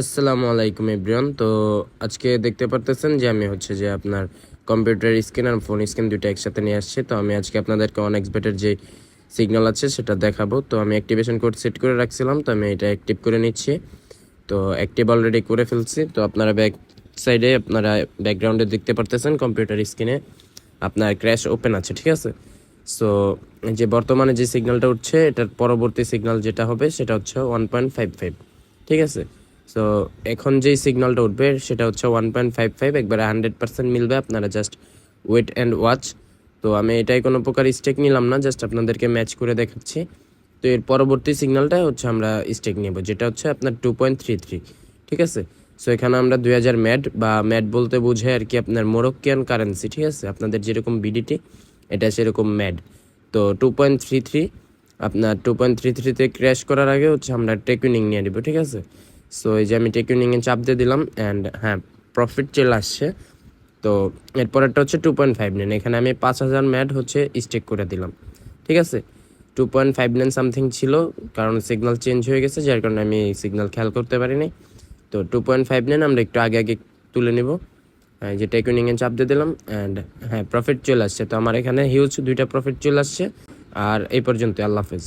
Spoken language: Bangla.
আসসালামু আলাইকুম এভরিওয়ান। তো আজকে দেখতে পারতেছেন যে আমি হচ্ছে যে আপনার কম্পিউটার স্ক্রিন আর ফোন স্ক্রিন দুটো একসাথে নিয়ে আসছি। তো আমি আজকে আপনাদেরকে অন এক্সবেটের যে সিগন্যাল আছে সেটা দেখাবো। তো আমি অ্যাক্টিভেশন কোড সেট করে রাখছিলাম, তো আমি এটা অ্যাক্টিভ করে নিচ্ছি। তো অ্যাক্টিভ অলরেডি করে ফেলছি। তো আপনারা ব্যাক সাইডে আপনারা ব্যাকগ্রাউন্ডে দেখতে পারতেছেন কম্পিউটার স্ক্রিনে আপনার ক্র্যাশ ওপেন আছে, ঠিক আছে? সো যে বর্তমানে যে সিগন্যালটা উঠছে, এটার পরবর্তী সিগন্যাল যেটা হবে সেটা হচ্ছে ওয়ান পয়েন্ট ফাইভ ফাইভ ঠিক আছে? সো এখন যেই সিগন্যালটা উঠবে, সেটা হচ্ছে ওয়ান পয়েন্ট ফাইভ ফাইভ একবারে হান্ড্রেড পার্সেন্ট মিলবে আপনারা জাস্ট ওয়েট অ্যান্ড ওয়াচ তো আমি এটাই কোনো প্রকার স্টেক নিলাম না জাস্ট আপনাদেরকে ম্যাচ করে দেখাচ্ছি। তো এর পরবর্তী সিগন্যালটা হচ্ছে আমরা স্টেক নেব, যেটা হচ্ছে আপনার টু পয়েন্ট থ্রি থ্রি ঠিক আছে? সো এখানে আমরা দুই হাজার ম্যাড বা ম্যাড বলতে বোঝায় আর কি আপনার মোরক্কিয়ান কারেন্সি ঠিক আছে? আপনাদের যেরকম বিডিটি এটা সেরকম ম্যাড তো টু পয়েন্ট থ্রি থ্রি আপনার টু পয়েন্ট থ্রি থ্রিতে ক্র্যাশ করার আগে হচ্ছে আমরা টেকুইনিং নিয়ে নেব, ঠিক আছে? সো এই যে আমি টেকুইনিংয়ে চাপ দিয়ে দিলাম অ্যান্ড হ্যাঁ প্রফিট চলে আসছে। তো, এরপরেরটা হচ্ছে টু পয়েন্ট ফাইভ নাইন এখানে আমি পাঁচ হাজার ম্যাড হচ্ছে স্টেক করে দিলাম। ঠিক আছে? Two point five nine something ছিল, কারণ সিগনাল চেঞ্জ হয়ে গেছে, যার কারণে আমি সিগনাল খেয়াল করতে পারিনি। তো টু পয়েন্ট ফাইভ নাইন আমরা একটু আগে আগে তুলে নিব। যে টেকুইনিংয়ে চাপ দিয়ে দিলাম অ্যান্ড হ্যাঁ প্রফিট চলে আসছে। তো, আমার এখানে হিউজ দুইটা প্রফিট চলে আসছে। আর এই পর্যন্ত আল্লাহ হাফেজ।